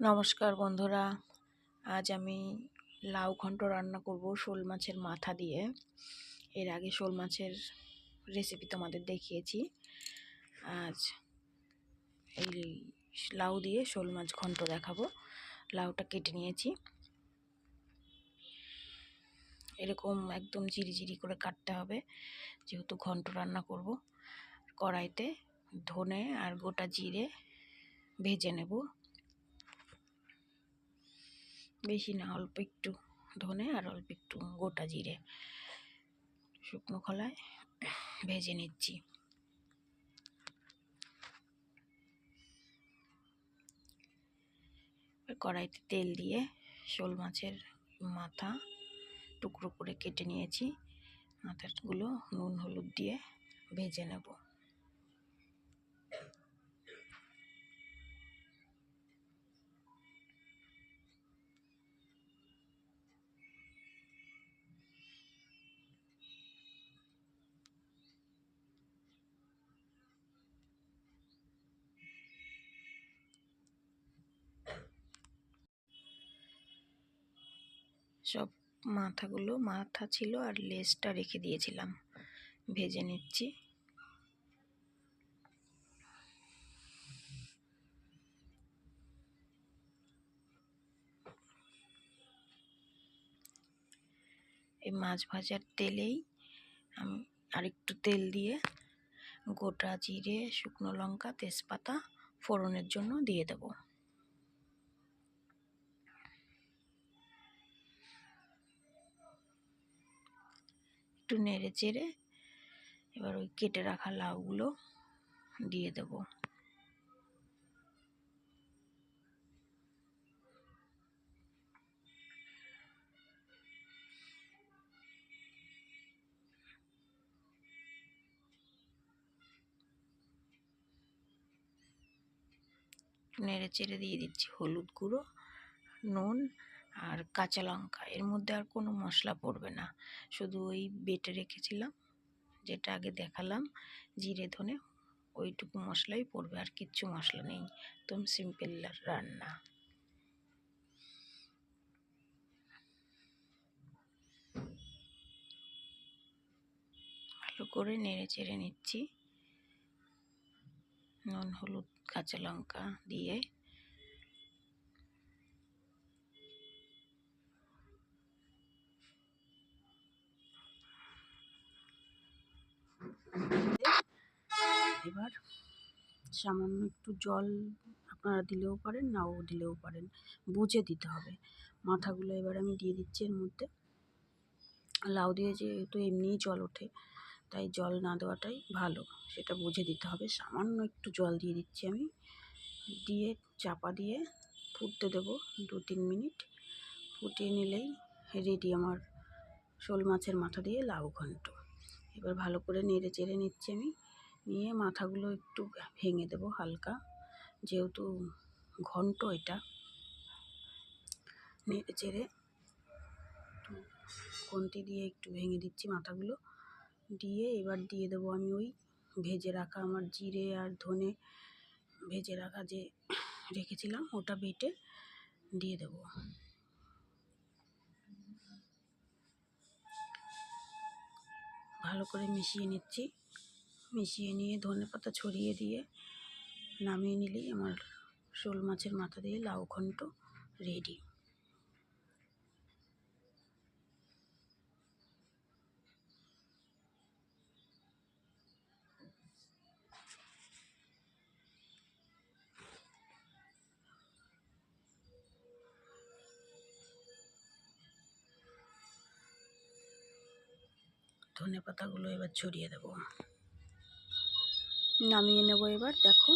নমস্কার বন্ধুরা। আজ আমি লাউ ঘন্ট রান্না করব শোল মাছের মাথা দিয়ে। এর আগে শোল মাছের রেসিপি তোমাদের দেখিয়েছি। আজ এই লাউ দিয়ে শোল মাছ ঘন্ট দেখাবো। লাউটা কেটে নিয়েছি। এরকম একদম জিরি করে কাটতে হবে, যেহেতু ঘন্ট রান্না করব। কড়াইতে ধনে আর গোটা জিরে ভেজে নেব। বেশি না, অল্প একটু ধনে আর অল্প একটু গোটা জিরে। শুকনো খোলায় ভেজে নিচ্ছি। কড়াইতে তেল দিয়ে শোল মাছের মাথা টুকরো করে কেটে নিয়েছি। মাথাগুলো নুন, হলুদ দিয়ে ভেজে নেব। সব মাথাগুলো, মাথা ছিল আর লেজটা রেখে দিয়েছিলাম। ভেজে নিচ্ছি। এই মাছ ভাজার তেলেই আমি, আরেকটু তেল দিয়ে গোটা জিরে, শুকনো লঙ্কা, তেজপাতা ফোড়নের জন্য দিয়ে দেবো। একটু নেড়ে চেড়ে এবার ওই কেটে রাখা লাউগুলো দিয়ে দেব। নেড়ে চেড়ে দিয়ে দিচ্ছি হলুদ গুঁড়ো, নুন আর কাঁচা লঙ্কা। এর মধ্যে আর কোনো মশলা পড়বে না। শুধু ওই বেটে রেখেছিলাম, যেটা আগে দেখালাম, জিরে, ধনে, ওইটুকু মশলাই পড়বে, আর কিচ্ছু মশলা নেই। একদম সিম্পল রান্না। ভালো করে নেড়ে চেড়ে নিচ্ছি। নুন, হলুদ, কাঁচা লঙ্কা দিয়ে এবার সামান্য একটু জল আপনারা দিলেও পারেন, নাও দিলেও পারেন। বুঝে দিতে হবে। মাথাগুলো এবার আমি দিয়ে দিচ্ছি এর মধ্যে। লাউ দিয়ে যেহেতু এমনিই জল ওঠে, তাই জল না দেওয়াটাই ভালো। সেটা বুঝে দিতে হবে। সামান্য একটু জল দিয়ে দিচ্ছি আমি। দিয়ে চাপা দিয়ে ফুটতে দেবো দু তিন মিনিট। ফুটিয়ে নিলেই রেডি আমার শোল মাছের মাথা দিয়ে লাউ ঘন্ট। এবার ভালো করে নেড়ে চেড়ে নিচ্ছি আমি। নিয়ে মাথাগুলো একটু ভেঙে দেবো হালকা, যেহেতু ঘন্ট এটা। নেড়ে চেড়ে কন্তি দিয়ে একটু ভেঙে দিচ্ছি মাথাগুলো। দিয়ে এবার দিয়ে দেবো আমি ওই ভেজে রাখা আমার জিরে আর ধনে ভেজে রাখা যে রেখেছিলাম ওটা বেটে দিয়ে দেবো। ভালো করে মিশিয়ে নিচ্ছি। মিশিয়ে নিয়ে ধনে পাতা ছড়িয়ে দিয়ে নামিয়ে নিলেই আমার শোল মাছের মাথা দিয়ে লাউ ঘন্ট রেডি ধনে পাতাগুলো এবার ছড়িয়ে দেবো। নামিয়ে নেব এবার দেখো।